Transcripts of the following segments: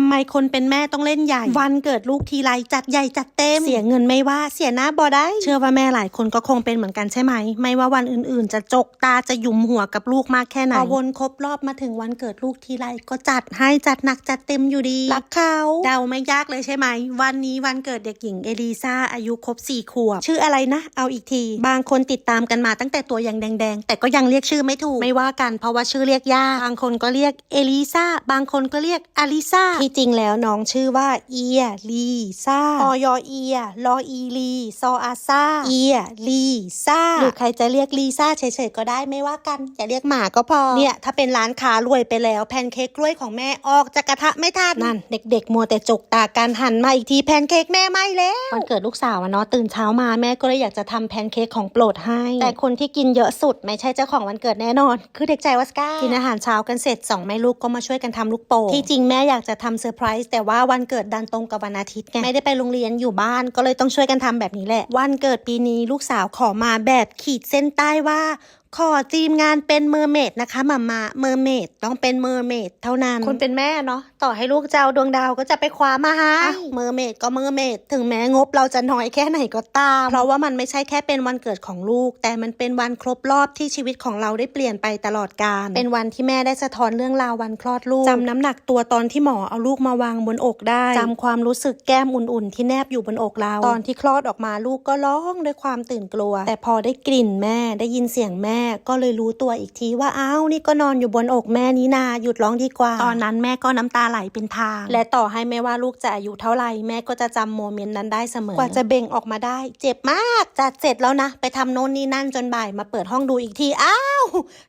ำไมคนเป็นแม่ต้องเล่นใหญ่ วันเกิดลูกทีไรจัดใหญ่จัดเต็ม เสียเงินไม่ว่าเสียหน้าบอได้ เชื่อว่าแม่หลายคนก็คงเป็นเหมือนกันใช่ไหม ไม่ว่าวันอื่นๆ จะจกตาจะหยุมหัวกับลูกมากแค่ไหนพอวนครบรอบมาถึงวันเกิดลูกทีไรก็จัดให้จัดหนักจัดเต็มอยู่ดีรักเขาเดาไม่ยากเลยใช่ไหม วันนี้วันเกิดเด็กหญิงเอลิซาอายุครบสี่ขวบชื่ออะไรนะ เอาอีกที บางคนติดตามกันมาตั้งแต่ตัวยังแดง ๆ แต่ก็ยังเรียกชื่อไม่ถูกไม่ว่ากันเพราะว่าชื่อเรียกยากบางคนก็เรียกเอลิซาบางคนก็เรียกอลิซาที่จริงแล้วน้องชื่อว่าเอียลีซาออยเอียลออีลีซออาซาเอียลีซาหรือใครจะเรียกลีซาเฉยๆก็ได้ไม่ว่ากันอย่าเรียกหมาก็พอเนี่ยถ้าเป็นร้านค้ารวยไปแล้วแพนเค้กกล้วยของแม่ออกจากกระทะไม่ทันนั่นเด็กๆ มัวแต่จกตาการหันมาอีกทีแพนเค้กแม่ไหม่แล้ววันเกิดลูกสาวอะเนาะตื่นเช้ามาแม่ก็เลยอยากจะทำแพนเค้กของโปรดให้ แต่คนที่กินเยอะสุด ไม่ใช่เจ้าของวันเกิดแน่นอน คือเด็กชายวัสก้ากินอาหารเช้ากันเสร็จสองแม่ลูกก็มาช่วยกันทำลูกโป่งที่จริงแม่อยากจะทำเซอร์ไพรส์แต่ว่าวันเกิดดันตรงกับวันอาทิตย์ไงไม่ได้ไปโรงเรียนอยู่บ้านก็เลยต้องช่วยกันทำแบบนี้แหละ วันเกิดปีนี้ลูกสาวขอมาแบบขีดเส้นใต้ว่า ขอทีมงานเป็นเมอร์เมดนะคะหมามาเมอร์เมดต้องเป็นเมอร์เมดเท่านั้น คนเป็นแม่เนาะต่อให้ลูกเจ้าดวงดาวก็จะไปคว้ามาให้เมอร์เมดก็เมอร์เมดถึงแม้งบเราจะน้อยแค่ไหนก็ตาม เพราะว่ามันไม่ใช่แค่เป็นวันเกิดของลูก แต่มันเป็นวันครบรอบที่ชีวิตของเราได้เปลี่ยนไปตลอดกาลเป็นวันที่แม่ได้สะท้อนเรื่องราววันคลอดลูกจำน้ำหนักตัวตอนที่หมอเอาลูกมาวางบนอกได้จำความรู้สึกแก้มอุ่นๆ ที่แนบอยู่บนอกเราตอนที่คลอดออกมาลูกก็ร้องด้วยความตื่นกลัว แต่พอได้กลิ่นแม่ได้ยินเสียงแม่ก็เลยรู้ตัวอีกทีว่าอ้าวนี่ก็นอนอยู่บนอกแม่นี้นาหยุดร้องดีกว่า ตอนนั้นแม่ก็น้ำตาไหลเป็นทาง และต่อให้ไม่ว่าลูกจะอายุเท่าไหร่แม่ก็จะจำโมเมนต์นั้นได้เสมอกว่าจะเบ่งออกมาได้ เจ็บมากจัดเสร็จแล้วนะ ไปทำโน่นนี่นั่นจนบ่ายมาเปิดห้องดูอีกทีอ้าว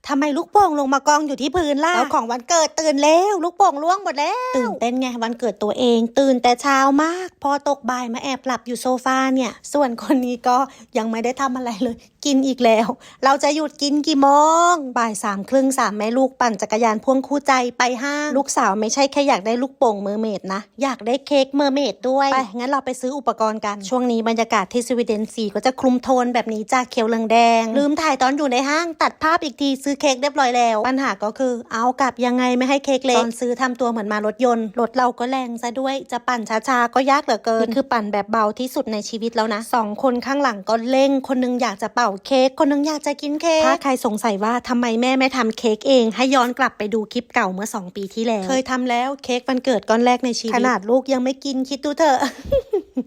ทำไมลูกโป่งลงมากองอยู่ที่พื้นล่ะแล้วของวันเกิดตื่นแล้วลูกโป่งล่วงหมดแล้วตื่นเต้นไงวันเกิดตัวเอง ตื่นแต่เช้ามาก พอตกบ่ายมาแอบหลับอยู่โซฟาเนี่ย ส่วนคนนี้ก็ยังไม่ได้ทำอะไรเลย กินอีกแล้ว เราจะหยุดกินกี่โมงบ่ายสามครึ่งสามแม่ลูกปั่นจักรยานพ่วงคู่ใจไปห้างลูกสาวไม่ใช่แค่อยากได้ลูกโป่งเมอร์เมดนะอยากได้เค้กเมอร์เมดด้วยไปงั้นเราไปซื้ออุปกรณ์กัน ช่วงนี้บรรยากาศที่สวีเดนสีก็จะคลุมโทนแบบนี้จากเขียวเหลืองแดง ลืมถ่ายตอนอยู่ในห้างตัดภาพอีกทีซื้อเค้กเรียบร้อยแล้ว ปัญหาก็คือเอากลับยังไงไม่ให้เค้กเล็กตอนซื้อทำตัวเหมือนมารถยนต์รถเราก็แรงซะด้วยจะปั่นช้าๆก็ยากเหลือเกินนี่คือปั่นแบบเบาที่สุดในชีวิตแล้วนะสองคนข้างหลังก็เร่ง คนนึงอยากจะเป่าเค้กคนนึงอยากจะกินเค้กถ้าใครสงสัยว่าทำไมแม่ไม่ทำเค้กเอง ให้ย้อนกลับไปดูคลิปเก่าเมื่อ 2 ปีที่แล้ว เคยทำแล้วเค้กวันเกิดก้อนแรกในชีวิตขนาดลูกยังไม่กินคิดดูเถอะ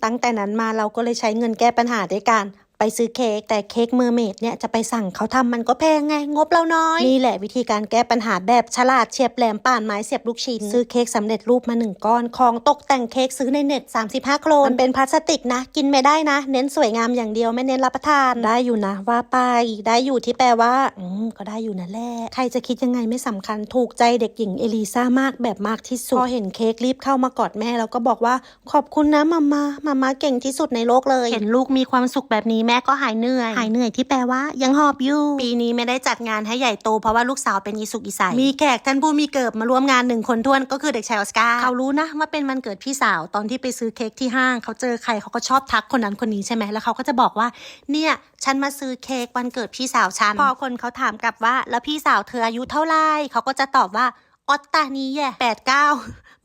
ตั้งแต่นั้นมาเราก็เลยใช้เงินแก้ปัญหาด้วยการ ไปซื้อเค้กแต่เค้กเมอร์เมดเนี่ยจะไปสั่งเขาทำมันก็แพงไง งบเราน้อย นี่แหละวิธีการแก้ปัญหาแบบฉลาดเฉียบแหลมป่านไม้เสียบลูกชิ้น ซื้อเค้กสำเร็จรูปมาหนึ่งก้อน ของตกแต่งเค้กซื้อในเน็ต 35 โครนมันเป็นพลาสติกนะ กินไม่ได้นะ เน้นสวยงามอย่างเดียวไม่เน้นรับประทาน ได้อยู่นะว่าไปได้อยู่ที่แปลว่า อืมก็ได้อยู่นั่นแหละใครจะคิดยังไงไม่สำคัญถูกใจเด็กหญิงเอลิซ่ามากแบบมากที่สุดพอเห็นเค้กรีบเข้ามากอดแม่แล้วก็บอกว่าขอบคุณนะมามามามาเก่งที่สุดในโลกเลย เห็นลูกมีความสุขแบบนี้แม่ก็หายเหนื่อย หายเหนื่อยที่แปลว่ายังหอบอยู่ ปีนี้ไม่ได้จัดงานให้ใหญ่โตเพราะว่าลูกสาวเป็นอีสุกอีใสมีแขกท่านผู้มีเกิบมาร่วมงานหนึ่งคนท้วนก็คือเด็กชายออสการ์เขารู้นะว่าเป็นวันเกิดพี่สาวตอนที่ไปซื้อเค้กที่ห้างเขาเจอใครเขาก็ชอบทักคนนั้นคนนี้ใช่ไหมแล้วเขาก็จะบอกว่า เนี่ยฉันมาซื้อเค้กวันเกิดพี่สาวฉันพอคนเขาถามกลับว่า แล้วพี่สาวเธออายุเท่าไหร่เขาก็จะตอบว่าออตตานี้แย่แปดเก้า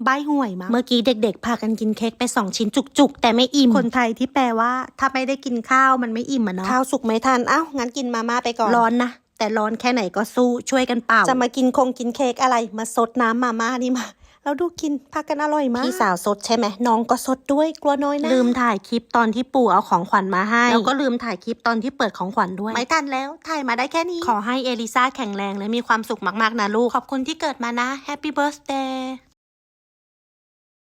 ใบห่วยมากเมื่อกี้เด็กๆ พากันกินเค้กไปสองชิ้นจุกๆ แต่ไม่อิ่ม คนไทยที่แปลว่า ถ้าไม่ได้กินข้าวมันไม่อิ่มอะเนาะข้าวสุกไม่ทันเอ้างั้นกินมาม่าไปก่อนร้อนนะแต่ร้อนแค่ไหนก็สู้ช่วยกันเป่า จะมากินคงกินเค้กอะไรมาซดน้ำมาม่านี่มาแล้วดูกินพากันอร่อยมากพี่สาวสดใช่ไหมน้องก็สดด้วยกลัวน้อยนะ ลืมถ่ายคลิปตอนที่ปู่เอาของขวัญมาให้ แล้วก็ลืมถ่ายคลิปตอนที่เปิดของขวัญด้วย ไม่ทันแล้ว ถ่ายมาได้แค่นี้ ขอให้เอลิซาแข็งแรงและมีความสุขมากๆนะลูก ขอบคุณที่เกิดมานะ Happy Birthday